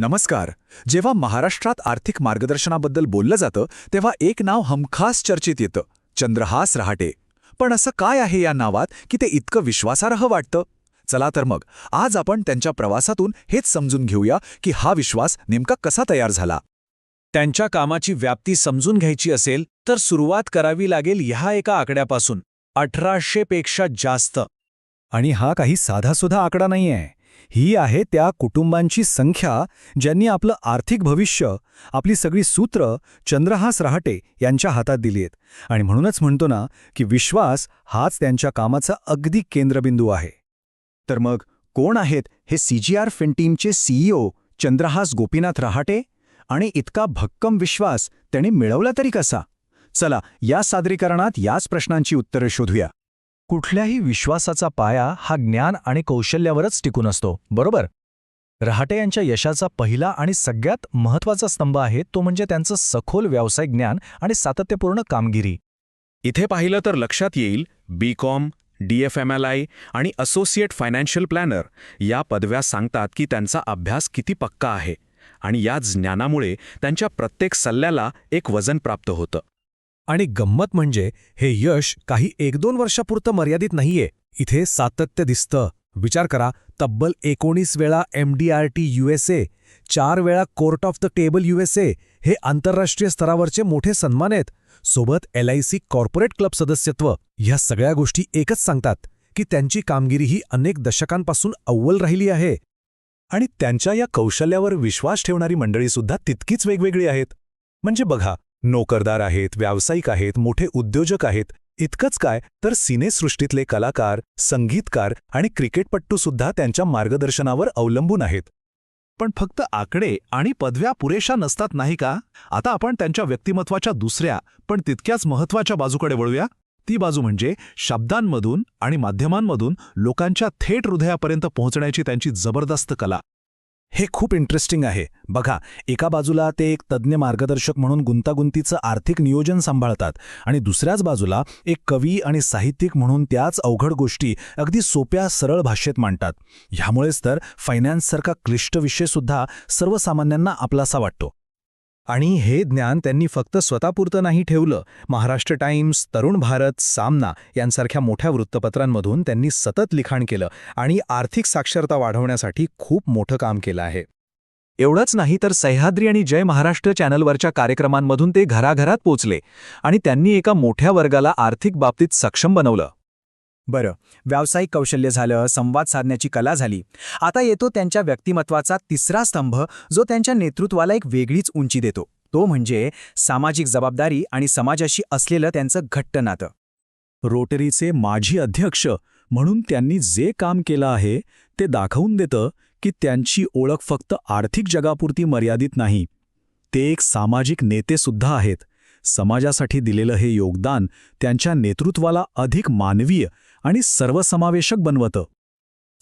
नमस्कार. जेव्हा महाराष्ट्रात आर्थिक मार्गदर्शनाबद्दल बोललं जातं तेव्हा एक नाव हमखास चर्चेत येतं चंद्रहास रहाटे. पण असं काय आहे या नावात की ते इतकं विश्वासार्ह वाटतं? चला तर मग आज आपण त्यांच्या प्रवासातून हेच समजून घेऊया की हा विश्वास नेमका कसा तयार झाला. त्यांच्या कामाची व्याप्ती समजून घ्यायची असेल तर सुरुवात करावी लागेल ह्या एका आकड्यापासून अठराशे पेक्षा जास्त. आणि हा काही साधासुधा आकडा नाहीये. ही आहे त्या कुटुंबांची संख्या ज्यांनी आपलं आर्थिक भविष्य आपली सगळी सूत्र चंद्रहास रहाटे यांच्या हातात दिली आहेत. आणि म्हणूनच म्हणतो ना की विश्वास हाच त्यांच्या कामाचा अगदी केंद्रबिंदू आहे. तर मग कोण आहेत हे सीजीआर फिनटीमचे सीईओ चंद्रहास गोपीनाथ रहाटे? आणि इतका भक्कम विश्वास त्यांनी मिळवला तरी कसा? चला या सादरीकरणात याच प्रश्नांची उत्तरं शोधूया. कुठल्याही विश्वासाचा पाया हा ज्ञान आणि कौशल्यावरच टिकून असतो बरोबर? रहाटे यांच्या यशाचा पहिला आणि सगळ्यात महत्त्वाचा स्तंभ आहे तो म्हणजे त्यांचं सखोल व्यावसायिक ज्ञान आणि सातत्यपूर्ण कामगिरी. इथे पाहिलं तर लक्षात येईल B Com D F M L I आणि असोसिएट फायनान्शियल प्लॅनर या पदव्या सांगतात की त्यांचा अभ्यास किती पक्का आहे आणि या ज्ञानामुळे त्यांच्या प्रत्येक सल्ल्याला एक वजन प्राप्त होतं. आणि गंमत म्हणजे हे यश काही एक दोन वर्षापुरतं मर्यादित नाहीये. इथे सातत्य दिसतं. विचार करा तब्बल एकोणीस वेळा M D R T USA चार वेळा court of the table USA हे आंतरराष्ट्रीय स्तरावरचे मोठे सन्मान आहेत. सोबत L I C corporate club सदस्यत्व. ह्या सगळ्या गोष्टी एकच सांगतात की त्यांची कामगिरी ही अनेक दशकांपासून अव्वल राहिली आहे. आणि त्यांच्या या कौशल्यावर विश्वास ठेवणारी मंडळीसुद्धा तितकीच वेगवेगळी आहेत. म्हणजे बघा नोकरदार आहेत व्यावसायिक आहेत मोठे उद्योजक आहेत. इतकंच काय तर सिनेसृष्टीतले कलाकार संगीतकार आणि क्रिकेटपट्टूसुद्धा त्यांच्या मार्गदर्शनावर अवलंबून आहेत. पण फक्त आकडे आणि पदव्या पुरेशा नसतात नाही का? आता आपण त्यांच्या व्यक्तिमत्वाच्या दुसऱ्या पण तितक्याच महत्त्वाच्या बाजूकडे वळूया. ती बाजू म्हणजे शब्दांमधून आणि माध्यमांमधून लोकांच्या थेट हृदयापर्यंत पोहोचण्याची त्यांची जबरदस्त कला. हे खूप इंटरेस्टिंग आहे. बघा एका बाजूला ते एक तज्ज्ञ मार्गदर्शक म्हणून गुंतागुंतीचं आर्थिक नियोजन सांभाळतात आणि दुसऱ्याच बाजूला एक कवी आणि साहित्यिक म्हणून त्याच अवघड गोष्टी अगदी सोप्या सरळ भाषेत मांडतात. ह्यामुळेच तर फायनान्ससारखा क्लिष्ट विषयसुद्धा सर्वसामान्यांना आपलासा वाटतो. आणि हे ज्ञान त्यांनी फक्त स्वतःपुरतं नाही ठेवलं. महाराष्ट्र टाइम्स तरुण भारत सामना यांसारख्या मोठ्या वृत्तपत्रांमधून त्यांनी सतत लिखाण केलं आणि आर्थिक साक्षरता वाढवण्यासाठी खूप मोठं काम केलं आहे. एवढंच नाही तर सह्याद्री आणि जय महाराष्ट्र चॅनलवरच्या कार्यक्रमांमधून ते घराघरात पोचले आणि त्यांनी एका मोठ्या वर्गाला आर्थिक बाबतीत सक्षम बनवलं. बरं व्यावसायिक कौशल्य झालं संवाद साधण्याची कला झाली. आता येतो त्यांच्या व्यक्तिमत्वाचा तिसरा स्तंभ जो त्यांच्या नेतृत्वाला एक वेगळीच उंची देतो. तो म्हणजे सामाजिक जबाबदारी आणि समाजाशी असलेलं त्यांचं घट्ट नातं. रोटरीचे माजी अध्यक्ष म्हणून त्यांनी जे काम केलं आहे ते दाखवून देतं की त्यांची ओळख फक्त आर्थिक जगापुरती मर्यादित नाही. ते एक सामाजिक नेतेसुद्धा आहेत. समाजासाठी दिलेलं हे योगदान त्यांच्या नेतृत्वाला अधिक मानवीय आणि सर्वसमावेशक बनवतं.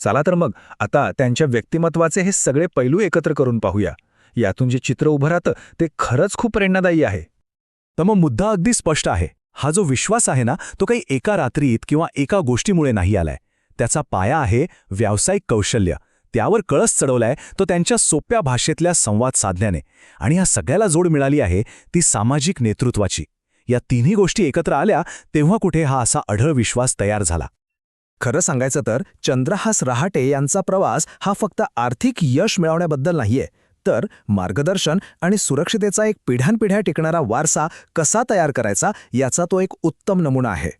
चला तर मग आता त्यांच्या व्यक्तिमत्वाचे हे सगळे पैलू एकत्र करून पाहूया. यातून जे चित्र उभं राहतं ते खरंच खूप प्रेरणादायी आहे. तर मग मुद्दा अगदी स्पष्ट आहे. हा जो विश्वास आहे ना तो काही एका रात्रीत किंवा एका गोष्टीमुळे नाही आलाय. त्याचा पाया आहे व्यावसायिक कौशल्य. त्यावर कळस चढवलाय तो त्यांच्या सोप्या भाषेतल्या संवाद साधण्याने. आणि ह्या सगळ्याला जोड मिळाली आहे ती सामाजिक नेतृत्वाची. या तिन्ही गोष्टी एकत्र आल्या तेव्हा कुठे हा असा अढळ विश्वास तयार झाला. खरं सांगायचं तर चंद्रहास रहाटे यांचा प्रवास हा फक्त आर्थिक यश मिळवण्याबद्दल नाहीये. तर मार्गदर्शन आणि सुरक्षितेचा एक पिढ्यानपिढ्या टिकणारा वारसा कसा तयार करायचा याचा तो एक उत्तम नमुना आहे.